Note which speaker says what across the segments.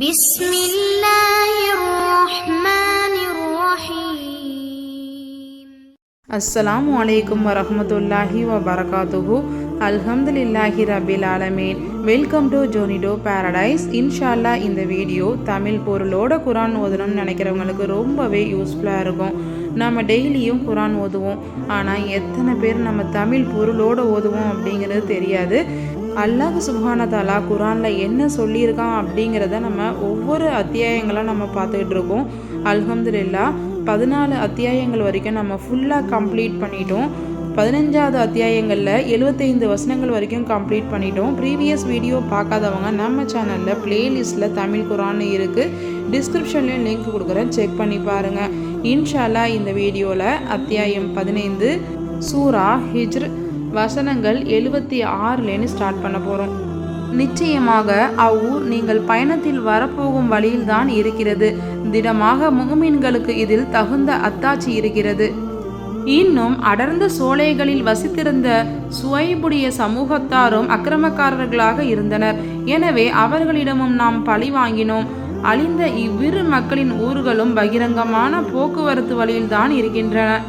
Speaker 1: بسم الله الرحمن الرحيم
Speaker 2: அஸ்ஸலாமு அலைக்கும் வரஹ்மத்துல்லாஹி வ பரகாத்துஹு அல்ஹம்துலில்லாஹி ரபில் ஆலமீன் வெல்கம் டு ஜோனிடோ பாரடைஸ் இன்ஷால்லா இந்த வீடியோ தமிழ் பொருளோட குரான் ஓதணும்னு நினைக்கிறவங்களுக்கு ரொம்பவே யூஸ்ஃபுல்லாக இருக்கும் நம்ம டெய்லியும் குரான் ஓதுவோம் ஆனால் எத்தனை பேர் நம்ம தமிழ் பொருளோட ஓதுவோம் அப்படிங்கிறது தெரியாது அல்லாஹ் சுபானதாலா குரானில் என்ன சொல்லியிருக்கான் அப்படிங்கிறத நம்ம ஒவ்வொரு அத்தியாயங்களாக நம்ம பார்த்துக்கிட்டு இருக்கோம். அல்ஹம்துலில்லா பதினாலு அத்தியாயங்கள் வரைக்கும் நம்ம ஃபுல்லாக கம்ப்ளீட் பண்ணிட்டோம். பதினஞ்சாவது அத்தியாயங்களில் எழுபத்தைந்து வசனங்கள் வரைக்கும் கம்ப்ளீட் பண்ணிட்டோம். ப்ரீவியஸ் வீடியோ பார்க்காதவங்க நம்ம சேனலில் பிளேலிஸ்ட்டில் தமிழ் குரான் இருக்குது டிஸ்கிரிப்ஷன்லேயும் லிங்க் கொடுக்குறேன். செக் பண்ணி பாருங்கள் இன்ஷால்லா இந்த வீடியோவில் அத்தியாயம் பதினைந்து சூரா ஹிஜ்ர் வசனங்கள் எழுபத்தி ஆறுலேன்னு ஸ்டார்ட் பண்ண போகிறோம் நிச்சயமாக அவ்வூர் நீங்கள் பயணத்தில் வரப்போகும் வழியில்தான் இருக்கிறது. திடமாக முகமீன்களுக்கு இதில் தகுந்த அத்தாட்சி இருக்கிறது. இன்னும் அடர்ந்த சோலைகளில் வசித்திருந்த சுவைபுடைய சமூகத்தாரும் அக்கிரமக்காரர்களாக இருந்தனர். எனவே அவர்களிடமும் நாம் பழி வாங்கினோம். அழிந்த இவ்விரு மக்களின் ஊர்களும் பகிரங்கமான போக்குவரத்து வழியில்தான் இருக்கின்றன.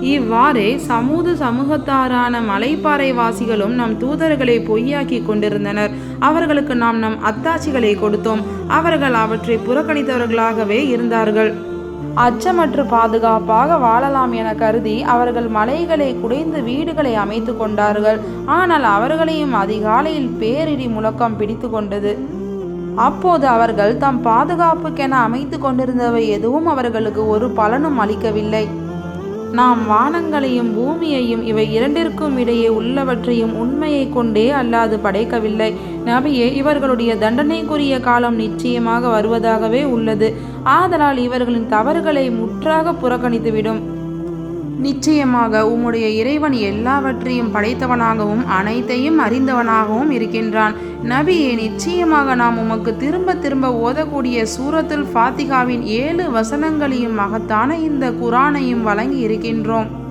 Speaker 2: இவ்வாறே சமூக சமூகத்தாரான மலைப்பாறை வாசிகளும் நம் தூதர்களை பொய்யாக்கி கொண்டிருந்தனர். அவர்களுக்கு நாம் நம் அத்தாட்சிகளை கொடுத்தோம். அவர்கள் அவற்றை புறக்கணித்தவர்களாகவே இருந்தார்கள். அச்சமற்று பாதுகாப்பாக வாழலாம் என கருதி அவர்கள் மலைகளை குடைந்து வீடுகளை அமைத்து கொண்டார்கள். ஆனால் அவர்களையும் அதிகாலையில் பேரிடி முழக்கம் பிடித்து கொண்டது. அப்போது அவர்கள் தம் பாதுகாப்புக்கென அமைத்து கொண்டிருந்தவை எதுவும் அவர்களுக்கு ஒரு பலனும் அளிக்கவில்லை. நாம் வானங்களையும் பூமியையும் இவை இரண்டிற்கும் இடையே உள்ளவற்றையும் உண்மையை கொண்டே அல்லாது படைக்கவில்லை. நபியே இவர்களுடைய தண்டனைக்குரிய காலம் நிச்சயமாக வருவதாகவே உள்ளது. ஆதலால் இவர்களின் தவறுகளை முற்றாக புறக்கணித்துவிடும். நிச்சயமாக உம்முடைய இறைவன் எல்லாவற்றையும் படைத்தவனாகவும் அனைத்தையும் அறிந்தவனாகவும் இருக்கின்றான். நபியே நிச்சயமாக நாம் உமக்கு திரும்ப திரும்ப ஓதக்கூடிய சூரத்துல் ஃபாத்திகாவின் ஏழு வசனங்களையும் மகத்தான இந்த குரானையும் வழங்கி இருக்கின்றோம்.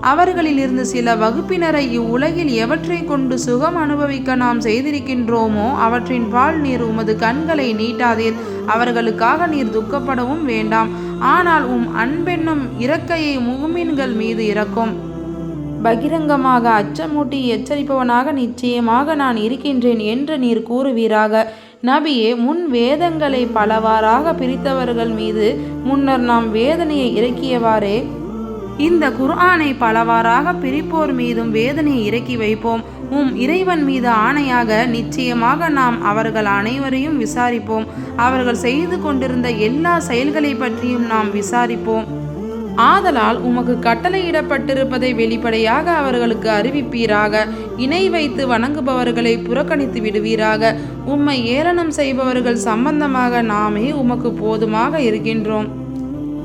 Speaker 2: அவர்களிலிருந்து சில வகுப்பினரை இவ்வுலகில் எவற்றை கொண்டு சுகம் அனுபவிக்க நாம் செய்திருக்கின்றோமோ அவற்றின் பால் நீர் உமது கண்களை நீட்டாதீர். அவர்களுக்காக நீர் துக்கப்படவும் வேண்டாம். ஆனால் உம் அன்பென்னும் இறக்கையை முகுமின்கள் மீது இறக்கும். பகிரங்கமாக அச்சமூட்டி எச்சரிப்பவனாக நிச்சயமாக நான் இருக்கின்றேன் என்று நீர் கூறுவீராக. நபியே முன் வேதங்களை பலவாறாக பிரித்தவர்கள் மீது முன்னர் நாம் வேதனையை இறக்கியவாறே. இந்த குர்ஆனை பலவாறாக பிரிப்போர் மீதும் வேதனையை இறக்கி வைப்போம். உம் இறைவன் மீது ஆணையாக நிச்சயமாக நாம் அவர்கள் அனைவரையும் விசாரிப்போம். அவர்கள் செய்து கொண்டிருந்த எல்லா செயல்களை பற்றியும் நாம் விசாரிப்போம். ஆதலால் உமக்கு கட்டளையிடப்பட்டிருப்பதை வெளிப்படையாக அவர்களுக்கு அறிவிப்பீராக. இணை வைத்து வணங்குபவர்களை புறக்கணித்து விடுவீராக. உம்மை ஏளனம் செய்பவர்கள் சம்பந்தமாக நாமே உமக்கு போதுமாக இருக்கின்றோம்.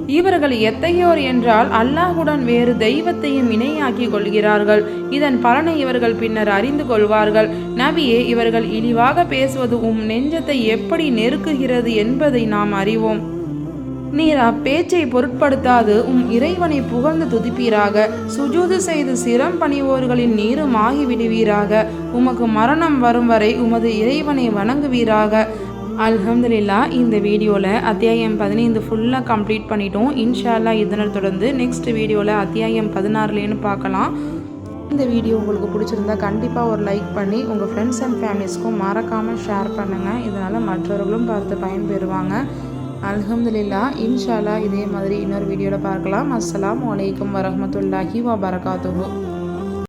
Speaker 2: இவர்கள் எத்தகையோர் என்றால் அல்லாஹுடன் வேறு தெய்வத்தையும் இணையாக்கி கொள்கிறார்கள். இதன் பலனை இவர்கள் பின்னர் அறிந்து கொள்வார்கள். நபியே இவர்கள் இழிவாக பேசுவது உம் நெஞ்சத்தை எப்படி நெருக்குகிறது என்பதை நாம் அறிவோம். நீர் அப்பேச்சை பொருட்படுத்தாது உம் இறைவனை புகழ்ந்து துதிப்பீராக. சுஜூது செய்து சிரம் பணிவோர்களின் நீரும் ஆகிவிடுவீராக. உமக்கு மரணம் வரும் வரை உமது இறைவனை வணங்குவீராக. அல்ஹம்துலில்லா இந்த வீடியோவில் அத்தியாயம் பதினைந்து ஃபுல்லாக கம்ப்ளீட் பண்ணிட்டோம். இன்ஷால்லா இதனை தொடர்ந்து நெக்ஸ்ட் வீடியோவில் அத்தியாயம் பதினாறுலேன்னு பார்க்கலாம். இந்த வீடியோ உங்களுக்கு பிடிச்சிருந்தா கண்டிப்பாக ஒரு லைக் பண்ணி உங்கள் ஃப்ரெண்ட்ஸ் அண்ட் ஃபேமிலிஸ்க்கும் மறக்காமல் ஷேர் பண்ணுங்கள் இதனால் மற்றவர்களும் பார்த்து பயன்பெறுவாங்க. அல்ஹம்துலில்லா இன்ஷால்லா இதே மாதிரி இன்னொரு வீடியோவில் பார்க்கலாம். அஸ்லாம் வலைக்கம் வரமத்துல்லாஹி வா பரகாத்துஹு